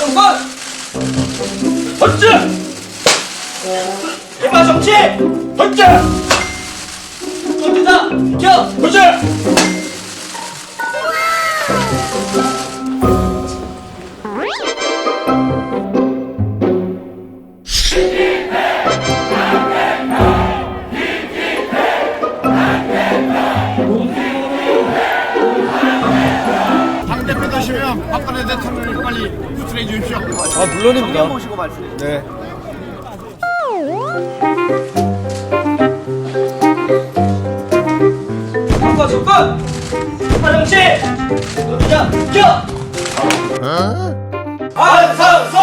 정권! 번째! 대파 정치! 번째! 정치사 비켜! 번째 박근혜 대통령을 빨리 구출해 주십시오. 아 물론입니다. 네. 정권 정권 대파 정치 정치사 비켜 안상수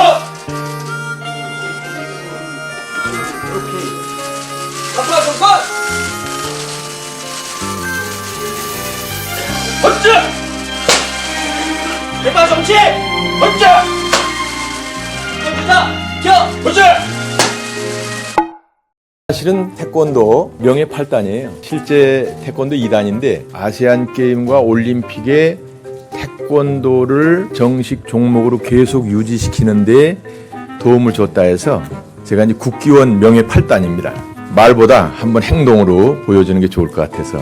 대파 정권 번째 대파 정치 번째 정치사 비켜 번째 사실은 태권도 명예 8단이에요. 실제 태권도 2단인데 아시안 게임과 올림픽에 태권도를 정식 종목으로 계속 유지시키는데 도움을 줬다 해서 제가 이제 국기원 명예 8단입니다. 말보다 한번 행동으로 보여주는 게 좋을 것 같아서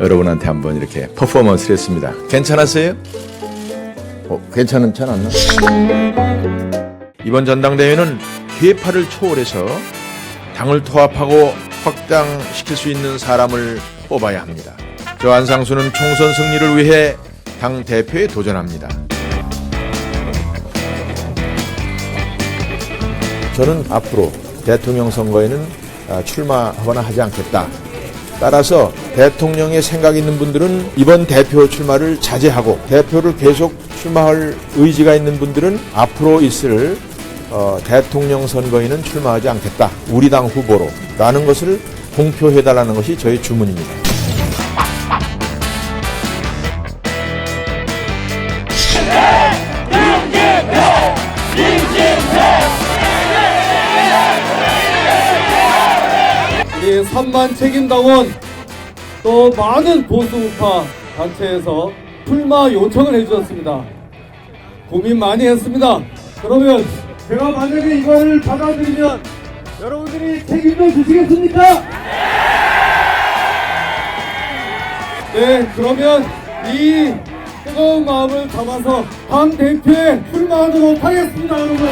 여러분한테 한번 이렇게 퍼포먼스를 했습니다. 괜찮았어요? 어, 괜찮지 않았나? 이번 전당대회는 계파를 초월해서 당을 통합하고 확장시킬 수 있는 사람을 뽑아야 합니다. 저 안상수는 총선 승리를 위해 당 대표에 도전합니다. 저는 앞으로 대통령 선거에는 아, 출마하거나 하지 않겠다. 따라서 대통령의 생각 있는 분들은 이번 대표 출마를 자제하고 대표를 계속 출마할 의지가 있는 분들은 앞으로 있을 어, 대통령 선거에는 출마하지 않겠다. 우리 당 후보로. 라는 것을 공표해달라는 것이 저희 주문입니다. 3만 책임당원 또 많은 보수우파 단체에서 출마 요청을 해주셨습니다. 고민 많이 했습니다. 그러면 제가 만약에 이거를 받아들이면 여러분들이 책임을 지시겠습니까? 네, 그러면 이 뜨거운 마음을 담아서 당 대표에 출마하도록 하겠습니다, 여러분.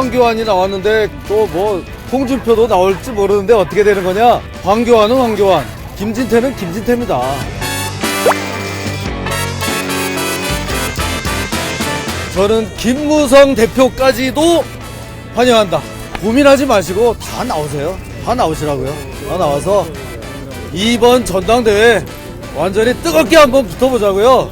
황교안이 나왔는데 또 뭐 홍준표도 나올지 모르는데 어떻게 되는 거냐? 황교안은 황교안, 김진태는 김진태입니다. 저는 김무성 대표까지도 환영한다. 고민하지 마시고 다 나오세요. 다 나오시라고요. 다 나와서 이번 전당대회 완전히 뜨겁게 한번 붙어보자고요.